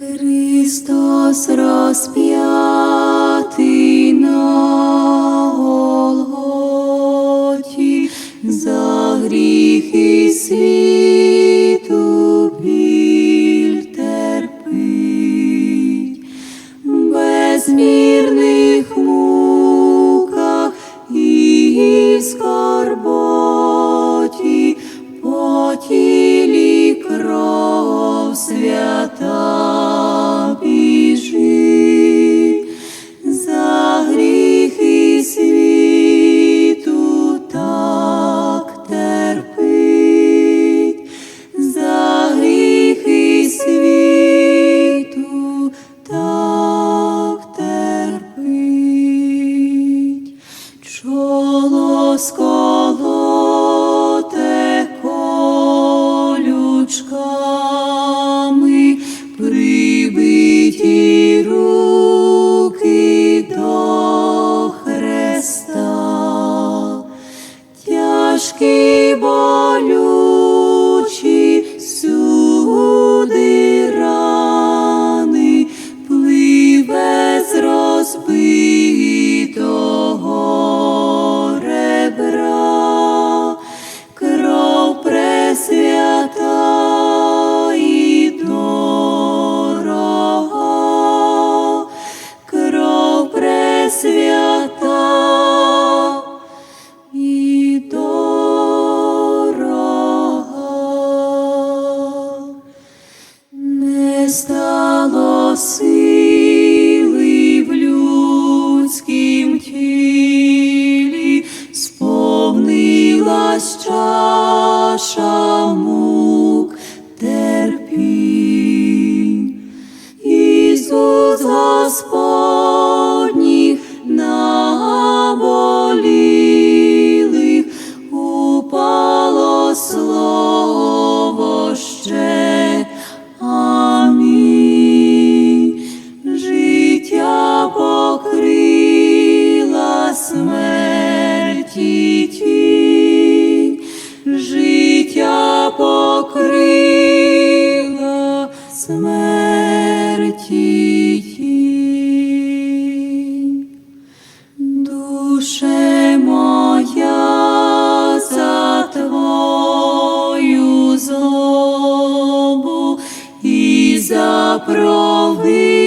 Христос розп'ятий на Голготі за гріхи світ. руки до Христа, тяжкі болю. смерті тінь, життя покрила смерті тінь. душе моя за твою злобу і за провину.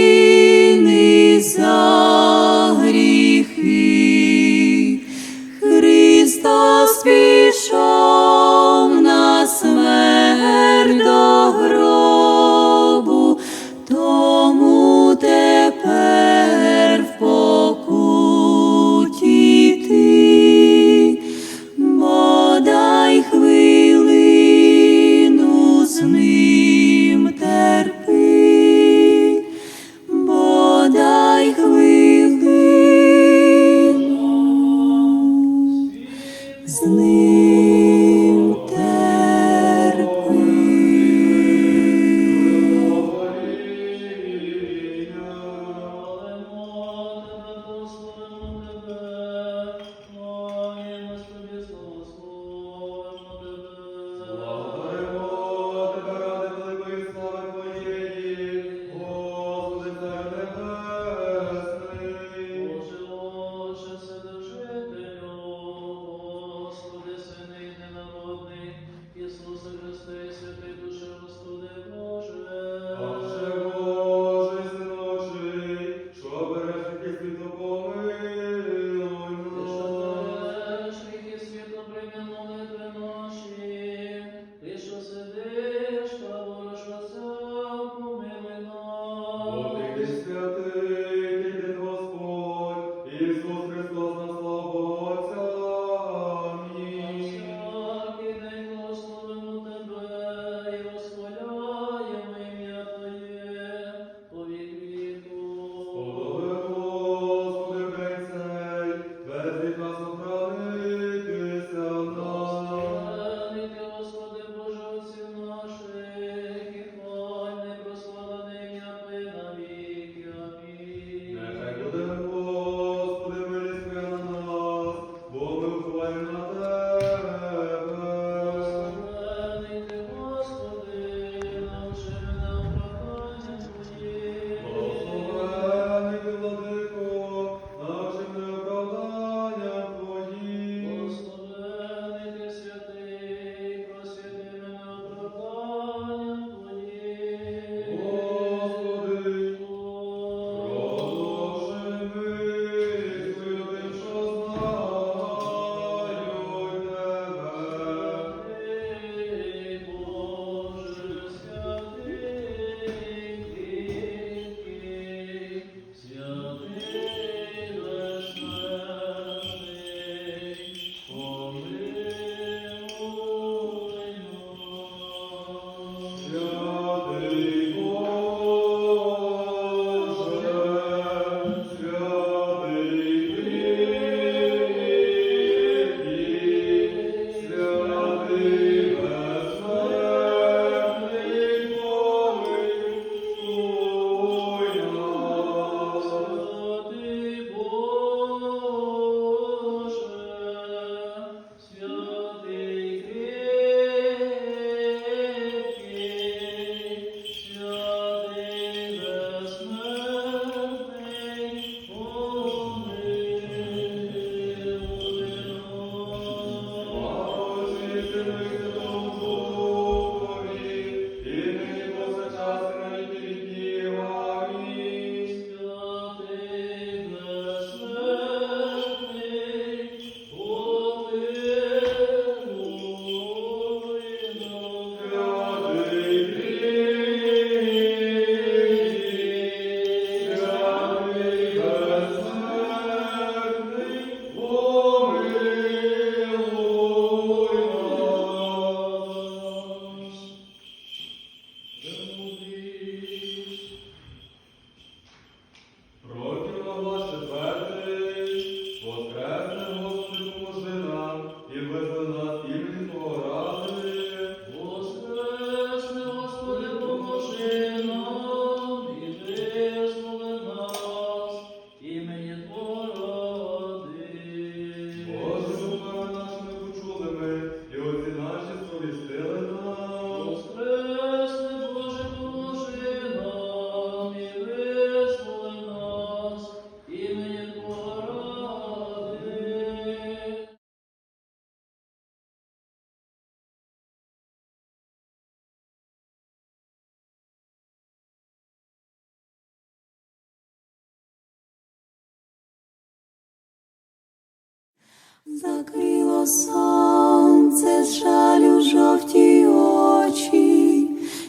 Закрило сонце з жалю жовті очі,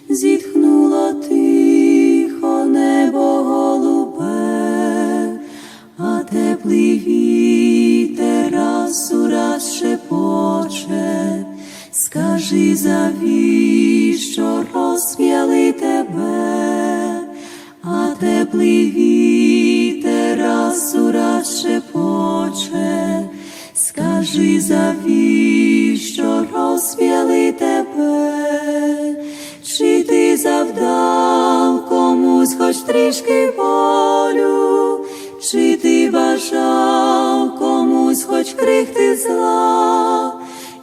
зітхнуло тихо небо голубе, а теплий вітер раз у раз шепоче, скажи завіщо розп'яли тебе, а теплий вітер скажи завіщо розп'яли тебе, чи ти завдав комусь хоч трішки болю, чи ти бажав комусь хоч крихти зла,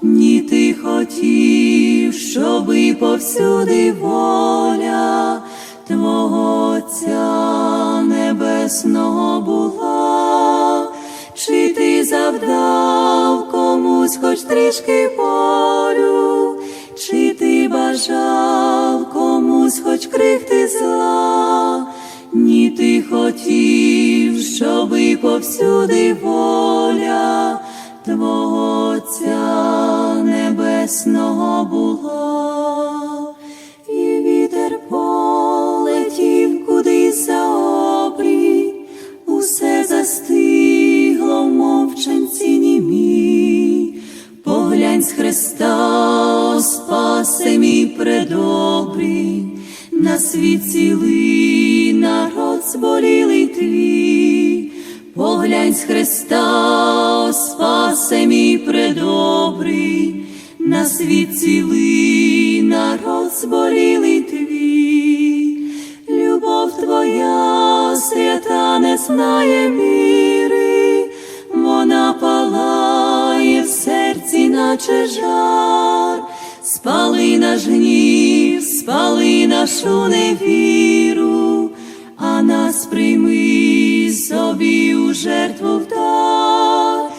ні ти хотів, щоби повсюди воля Твого Отця Небесного була, чи ти завдав комусь хоч трішки болю, чи ти бажав комусь хоч крихти зла, ні ти хотів, щоби повсюди воля Твого Отця Небесного була, Поглянь з Христа, спасе мій предобрий, на світ цілий народ зболілий твій. Любов твоя свята не знає міри, вона палає в серці, наче жар, спали наш гнів, спали нашу невіру, а нас прийми собі у жертву вдар.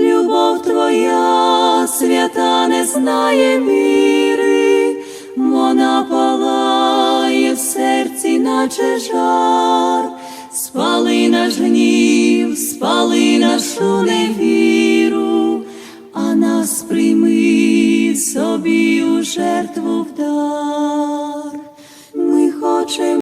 Любов твоя свята не знає міри, вона палає в серці, наче жар, спали наш гнів, спали нашу невіру, а нас прийми собі у жертву вдар. Ми хочемо.